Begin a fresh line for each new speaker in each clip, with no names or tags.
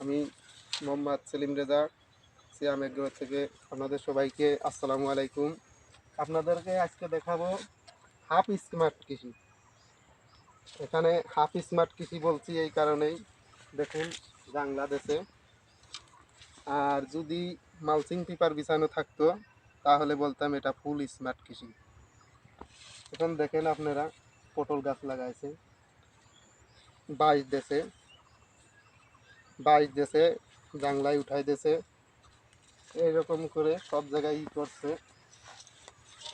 আমি মোহাম্মদ সেলিম রেজা, সিয়াম এগ্রো থেকে আপনাদের সবাইকে আসসালামু আলাইকুম। আপনাদেরকে আজকে দেখাবো হাফ স্মার্ট কৃষি। এখানে হাফ স্মার্ট কৃষি বলছি এই কারণেই। দেখুন, বাংলাদেশে। আর যদি মালচিং পেপার বিছানো থাকতো, তাহলে বলতাম এটা ফুল স্মার্ট কৃষি। এখন দেখেন আপনারা, পটল গাছ লাগাইছে। বাইশ দেশে। বাইশ দেশে জাংলায় উঠাই দেশে এইরকম করে সব জায়গায় ই করছে।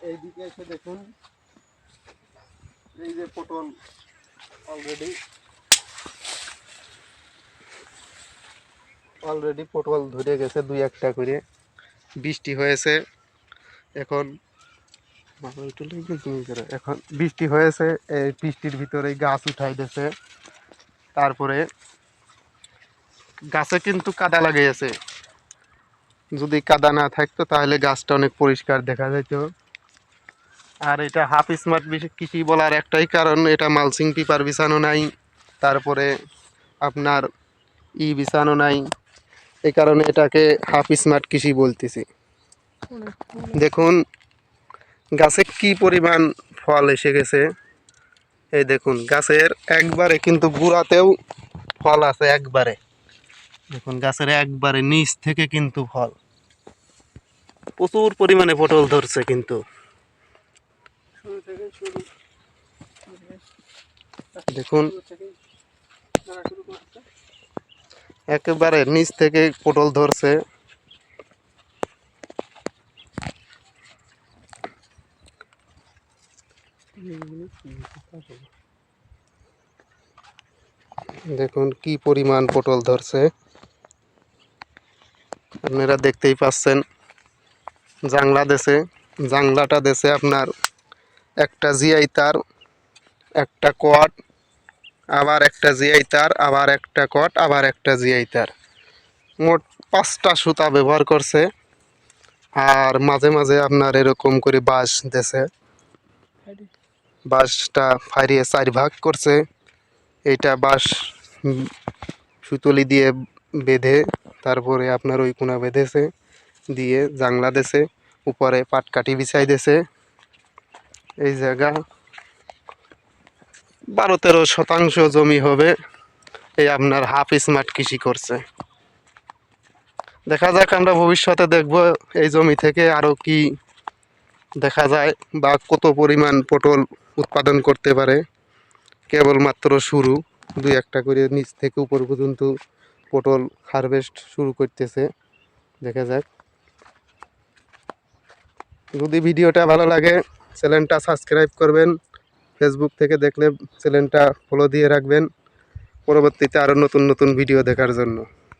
এইদিকে এসে দেখুন, এই যে পটল অলরেডি অলরেডি পটল ধরে গেছে দুই একটা করে। বৃষ্টি হয়েছে। এখন। এখন বৃষ্টি হয়েছে, এই বৃষ্টির ভিতরে গাছ উঠাই দিয়েছে তারপরে গাছে কিন্তু কাদা লাগিয়েছে যদি কাদা না থাকতো, তাহলে গাছটা অনেক পরিষ্কার দেখা যেত আর এটা হাফ স্মার্ট কৃষি বলার একটাই কারণ, এটা মালসিং পেপার বিছানো নাই। তারপরে আপনার ই বিছানো নাই। এই কারণে এটাকে হাফ স্মার্ট কৃষি বলতেছি। দেখুন, গাছে কি পরিমাণ ফল এসে গেছে। এই দেখুন, গাছের একবারে কিন্তু গুড়াতেও ফল আছে একবারে। দেখুন, গাছের একবারে নিচ থেকে কিন্তু ফল। প্রচুর পরিমাণে পটল ধরছে কিন্তু। দেখুন, একেবারে নিচ থেকে পটল ধরছে। দেখুন, কি পরিমাণ পটল ধরছে। আপনারা দেখতেই পাচ্ছেন, জাংলা দেশে, জাংলাটা দেশে আপনার একটা জিআই তার, একটা কোয়াট আবার একটা জিআই তার, আবার একটা কট আবার একটা জিআই তার। মোট পাঁচটা সুতা ব্যবহার করছে, আর মাঝে মাঝে আপনার এরকম করে বাঁশ দেশে। বাঁশটা ফাইরিয়ে চার ভাগ করছে। এটা বাঁশ সুতলি দিয়ে বেঁধে তারপরে আপনার ওই কোনা বেঁধেছে, দিয়ে জাংলা দেছে, উপরে পাটকাঠি বিছাই দেছে। এই জায়গা বারো তেরো শতাংশ জমি হবে, এই আপনার হাফ স্মার্ট কৃষি করছে। দেখা যাক আমরা ভবিষ্যতে দেখব এই জমি থেকে আরও কি দেখা যায় বা কত পরিমাণ পটল উৎপাদন করতে পারে। কেবলমাত্র শুরু, দুই একটা করে নিচ থেকে উপর পর্যন্ত পটল হারভেস্ট শুরু করতেছে। দেখা যাক। যদি ভিডিওটা ভালো লাগে, চ্যানেলটা সাবস্ক্রাইব করবেন। ফেসবুক থেকে দেখলে চ্যানেলটা ফলো দিয়ে রাখবেন। পরবর্তীতে আরও নতুন নতুন ভিডিও দেখার জন্য।